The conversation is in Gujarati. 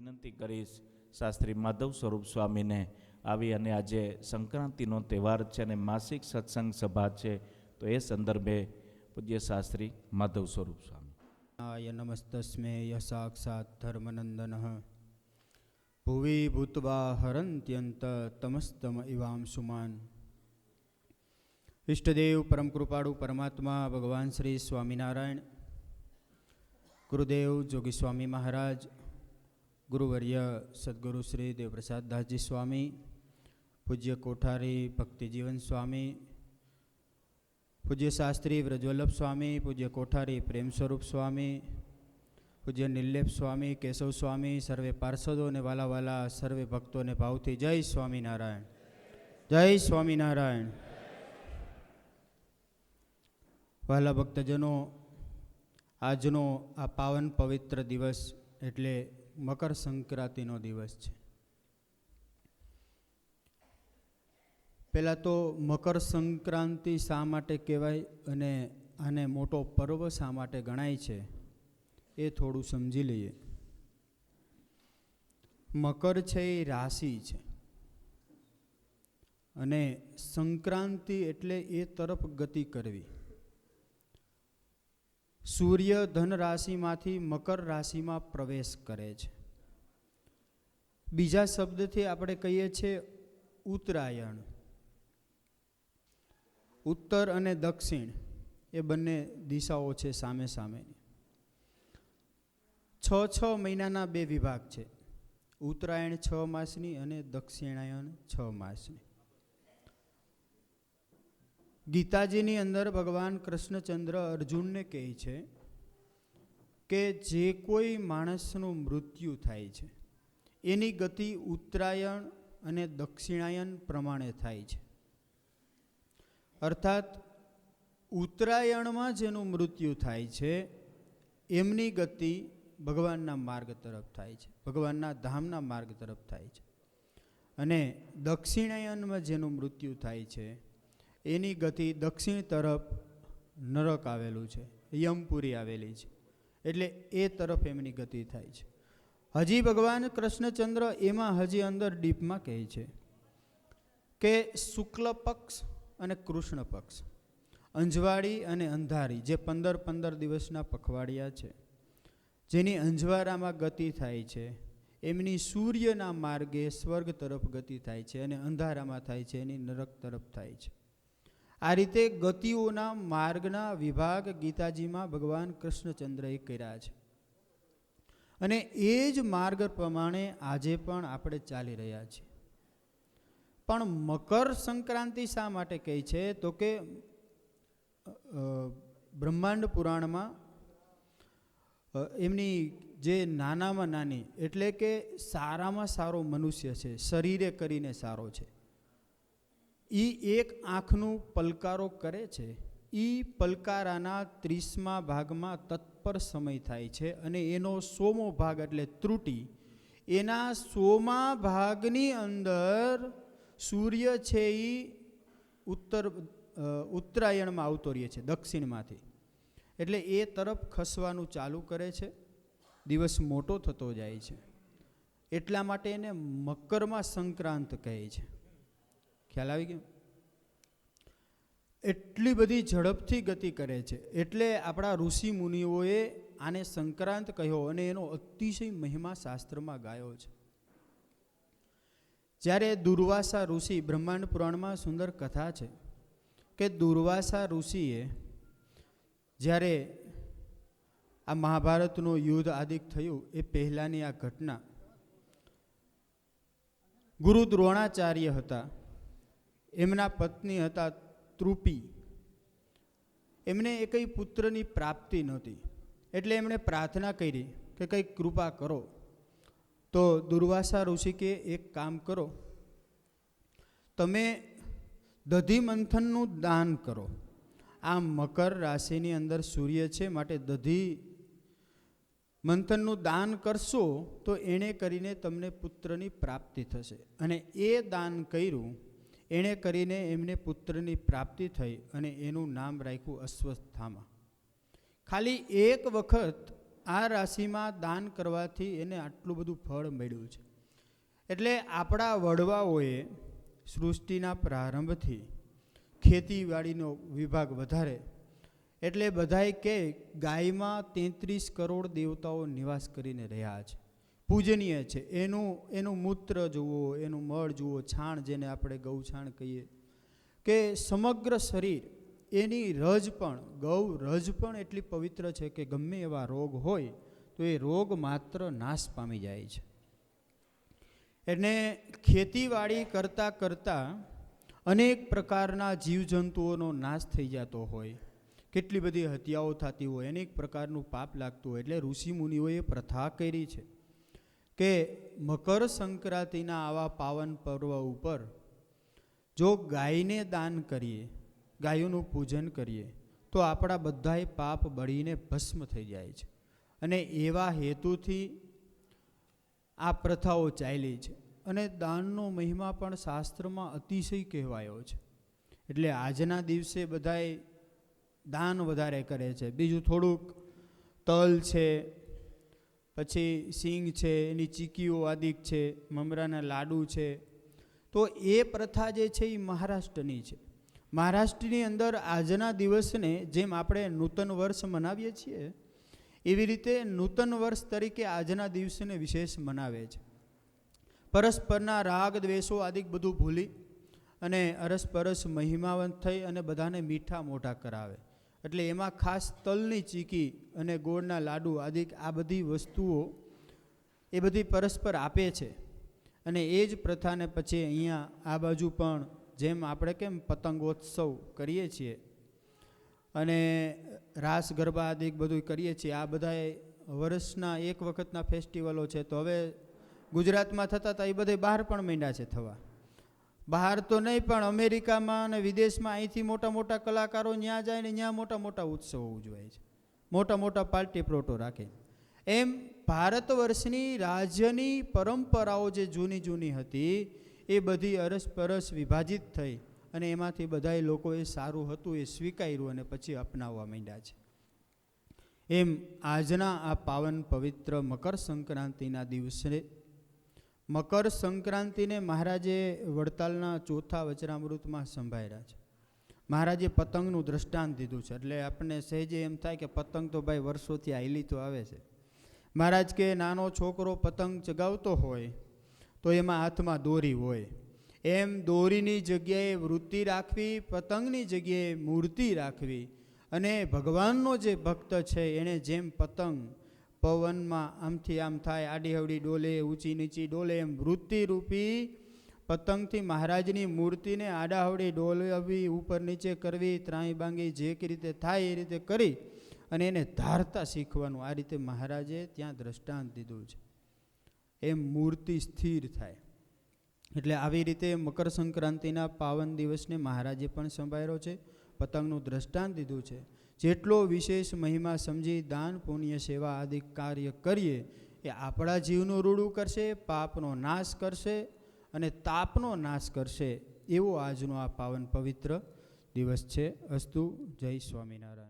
વિનંતી કરીશ શાસ્ત્રી માધવ સ્વરૂપ સ્વામીને આવી અને આજે સંક્રાંતિનો તહેવાર છે અને માસિક સત્સંગ સભા છે, તો એ સંદર્ભે પૂજ્ય શાસ્ત્રી માધવ સ્વરૂપ સ્વામી. આય નમસ્તસ્મે ય સાક્ષાત ધર્મનંદન. ભુવિ ભૂતવા હરંત્યંત તમસ્તમ ઇવામ સુમાન. ઇષ્ટદેવ પરમ કૃપાળુ પરમાત્મા ભગવાન શ્રી સ્વામિનારાયણ. ગુરુદેવ જોગી સ્વામી મહારાજ ગુરુવર્ય સદગુરુ શ્રી દેવપ્રસાદ દાસજી સ્વામી, પૂજ્ય કોઠારી ભક્તિજીવન સ્વામી, પૂજ્ય શાસ્ત્રી વ્રજવલ્લભ સ્વામી, પૂજ્ય કોઠારી પ્રેમ સ્વરૂપ સ્વામી, પૂજ્ય નિર્લેપ સ્વામી, કેશવ સ્વામી, સર્વે પાર્ષદો અને વાલા સર્વે ભક્તોને ભાવથી જય સ્વામિનારાયણ. જય સ્વામિનારાયણ. વાલા ભક્તજનો, આજનો આ પાવન પવિત્ર દિવસ એટલે મકર સંક્રાંતિનો દિવસ છે. પહેલાં તો મકર સંક્રાંતિ શા માટે કહેવાય અને આને મોટો પર્વ શા માટે ગણાય છે એ થોડું સમજી લઈએ. મકર છે એ રાશિ છે. અને સંક્રાંતિ એટલે એ તરફ ગતિ કરવી. સૂર્ય ધન રાશિમાંથી મકર રાશિમાં પ્રવેશ કરે છે. બીજા શબ્દથી આપણે કહીએ છીએ ઉત્તરાયણ. ઉત્તર અને દક્ષિણ એ બંને દિશાઓ છે સામે સામેની છ છ મહિનાના બે વિભાગ છે. ઉત્તરાયણ છ માસની અને દક્ષિણાયણ છ માસની. ગીતાજીની અંદર ભગવાન કૃષ્ણચંદ્ર અર્જુનને કહે છે કે જે કોઈ માણસનું મૃત્યુ થાય છે. એની ગતિ ઉત્તરાયણ અને દક્ષિણાયન પ્રમાણે થાય છે. અર્થાત, ઉત્તરાયણમાં જેનું મૃત્યુ થાય છે, એમની ગતિ ભગવાનના માર્ગ તરફ થાય છે, ભગવાનના ધામના માર્ગ તરફ થાય છે. અને દક્ષિણાયનમાં જેનું મૃત્યુ થાય છે, એની ગતિ દક્ષિણ તરફ નરક આવેલું છે, યમપુરી આવેલી છે. એટલે એ તરફ એમની ગતિ થાય છે. હજી ભગવાન કૃષ્ણચંદ્ર એમાં હજી અંદર ડીપમાં કહે છે કે શુક્લ પક્ષ અને કૃષ્ણ પક્ષ, અંજવાળી અને અંધારી જે પંદર પંદર દિવસના પખવાડિયા છે, જેની અંજવારામાં ગતિ થાય છે, એમની સૂર્યના માર્ગે સ્વર્ગ તરફ ગતિ થાય છે અને અંધારામાં થાય છે, એની નરક તરફ થાય છે. આ રીતે ગતિઓના માર્ગના વિભાગ ગીતાજીમાં ભગવાન કૃષ્ણચંદ્રએ કર્યા છે. અને એ જ માર્ગ પ્રમાણે આજે પણ આપણે ચાલી રહ્યા છીએ. પણ મકર સંક્રાંતિ શા માટે કહે છે? તો કે બ્રહ્માંડ પુરાણમાં એમની જે નાનામાં નાની, એટલે કે સારામાં સારો મનુષ્ય છે, શરીરે કરીને સારો છે. એ એક આંખનું પલકારો કરે છે. એ પલકારાના ત્રીસમા ભાગમાં તત્પર સમય થાય છે અને એનો સોમો ભાગ એટલે ત્રુટિ, એના સોમા ભાગની અંદર સૂર્ય છે એ ઉત્તર ઉત્તરાયણમાં આવતો રહે છે, દક્ષિણમાંથી. એટલે એ તરફ ખસવાનું ચાલુ કરે છે, દિવસ મોટો થતો જાય છે. એટલા માટે એને મકરમાં સંક્રાંત કહે છે. ખ્યાલ આવી ગયો? એટલી બધી ઝડપથી ગતિ કરે છે. એટલે આપણા ઋષિ મુનિઓએ આને સંક્રાંત કહ્યો અને એનો અતિશય મહિમા શાસ્ત્રમાં ગાયો છે. જ્યારે દુર્વાસા ઋષિ બ્રહ્માંડ પુરાણમાં સુંદર કથા છે કે દુર્વાસા ઋષિએ જ્યારે આ મહાભારતનું યુદ્ધ આદિક થયું એ પહેલાંની આ ઘટના ગુરુ દ્રોણાચાર્ય હતા. એમના પત્ની હતા ત્રુપી એમને કંઈ પુત્રની પ્રાપ્તિ નહોતી. એટલે એમણે પ્રાર્થના કરી કે કંઈક કૃપા કરો. તો દુર્વાસા ઋષિ કે એક કામ કરો. તમે દધી મંથનનું દાન કરો. આ મકર રાશિની અંદર સૂર્ય છે, માટે દધી મંથનનું દાન કરશો તો એણે કરીને તમને પુત્રની પ્રાપ્તિ થશે. અને એ દાન કર્યું એણે કરીને એમને પુત્રની પ્રાપ્તિ થઈ અને એનું નામ રાખ્યું અશ્વત્થામા. ખાલી એક વખત આ રાશિમાં દાન કરવાથી એને આટલું બધું ફળ મળ્યું છે. એટલે આપણા વડવાઓએ સૃષ્ટિના પ્રારંભથી ખેતીવાડીનો વિભાગ વધારે એટલે બધાય કે ગાયમાં તેત્રીસ કરોડ દેવતાઓ નિવાસ કરીને રહ્યા છે. પૂજનીય છે. એનું એનું મૂત્ર જુઓ, એનું મળ જુઓ, છાણ જેને આપણે ગૌછાણ કહીએ. કે સમગ્ર શરીર, એની રજ પણ, ગૌ રજ પણ એટલી પવિત્ર છે કે ગમે એવા રોગ હોય, તો એ રોગ માત્ર નાશ પામી જાય છે. એટલે ખેતીવાડી કરતાં કરતાં અનેક પ્રકારના જીવજંતુઓનો નાશ થઈ જતો હોય. કેટલી બધી હત્યાઓ થતી હોય, અનેક પ્રકારનું પાપ લાગતું હોય. એટલે ઋષિમુનિઓએ પ્રથા કરી છે. કે મકર સંક્રાંતિના આવા પાવન પર્વ ઉપર જો ગાયને દાન કરીએ, ગાયોનું પૂજન કરીએ, તો આપણા બધાય પાપ બળીને ભસ્મ થઈ જાય છે. અને એવા હેતુથી આ પ્રથાઓ ચાલી છે. અને દાનનો મહિમા પણ શાસ્ત્રમાં અતિશય કહેવાયો છે. એટલે આજના દિવસે બધાય દાન વધારે કરે છે. બીજું થોડુંક તલ છે પછી સિંગ છે, એની ચીકીઓ આદિક છે, મમરાના લાડુ છે. તો એ પ્રથા જે છે એ મહારાષ્ટ્રની છે. મહારાષ્ટ્રની અંદર આજના દિવસને જેમ આપણે નૂતન વર્ષ મનાવીએ છીએ, એવી રીતે નૂતન વર્ષ તરીકે આજના દિવસને વિશેષ મનાવે છે. પરસ્પરના રાગ, દ્વેષો આદિક બધું ભૂલી અને અરસપરસ મહિમાવંત થઈ અને બધાને મીઠા મોઢા કરાવે. એટલે એમાં ખાસ તલની ચીકી અને ગોળના લાડુ આદિ આ બધી વસ્તુઓ એ બધી પરસ્પર આપે છે. અને એ જ પ્રથાને પછી અહીંયા આ બાજુ પણ જેમ આપણે કેમ પતંગોત્સવ કરીએ છીએ અને રાસ, ગરબા આદિક બધું કરીએ છીએ, આ બધા વર્ષના એક વખતના ફેસ્ટિવલો છે. તો હવે ગુજરાતમાં થતા હતા એ બધે બહાર પણ માંડ્યા છે થવા. બહાર તો નહીં, પણ અમેરિકામાં અને વિદેશમાં અહીંથી મોટા મોટા કલાકારો ત્યાં જાય ને ત્યાં મોટા મોટા ઉત્સવો ઉજવાય છે. મોટા મોટા પાર્ટી પ્લોટો રાખે. એમ ભારત વર્ષની રાજ્યની પરંપરાઓ જે જૂની જૂની હતી, એ બધી અરસપરસ વિભાજિત થઈ અને એમાંથી બધાય લોકોએ સારું હતું એ સ્વીકાર્યું અને પછી અપનાવવા માંડ્યા છે. એમ આજના આ પાવન પવિત્ર મકર સંક્રાંતિના દિવસે મકર સંક્રાંતિને મહારાજે વડતાલના ચોથા વચરામૃતમાં સંભાળ્યા છે. મહારાજે પતંગનું દ્રષ્ટાંત દીધું છે. એટલે આપણને સહેજે એમ થાય કે પતંગ તો ભાઈ વર્ષોથી આયલી તો આવે છે. મહારાજ કે નાનો છોકરો પતંગ ચગાવતો હોય તો એમાં હાથમાં દોરી હોય. એમ દોરીની જગ્યાએ વૃત્તિ રાખવી, પતંગની જગ્યાએ મૂર્તિ રાખવી અને ભગવાનનો જે ભક્ત છે એણે જેમ પતંગ પવનમાં આમથી આમ થાય આડી હવડી ડોલે, ઊંચી નીચી ડોલે એમ વૃત્તિરૂપી પતંગથી મહારાજની મૂર્તિને આડાહવડી ડોલવી, ઉપર નીચે કરવી ત્રાઈ બાંગી જે કે રીતે થાય એ રીતે કરી અને એને ધારતા શીખવાનું. આ રીતે મહારાજે ત્યાં દ્રષ્ટાંત દીધું છે. એમ મૂર્તિ સ્થિર થાય. એટલે આવી રીતે મકર સંક્રાંતિના પાવન દિવસને મહારાજે પણ સંભાળ્યો છે. પતંગનું દ્રષ્ટાંત દીધું છે. જેટલો વિશેષ મહિમા સમજી દાન, પુણ્ય, સેવા આદિ કાર્ય કરીએ, એ આપણા જીવનું રૂડું કરશે, પાપનો નાશ કરશે અને તાપનો નાશ કરશે એવો આજનો આ પાવન પવિત્ર દિવસ છે. અસ્તુ જય સ્વામિનારાયણ.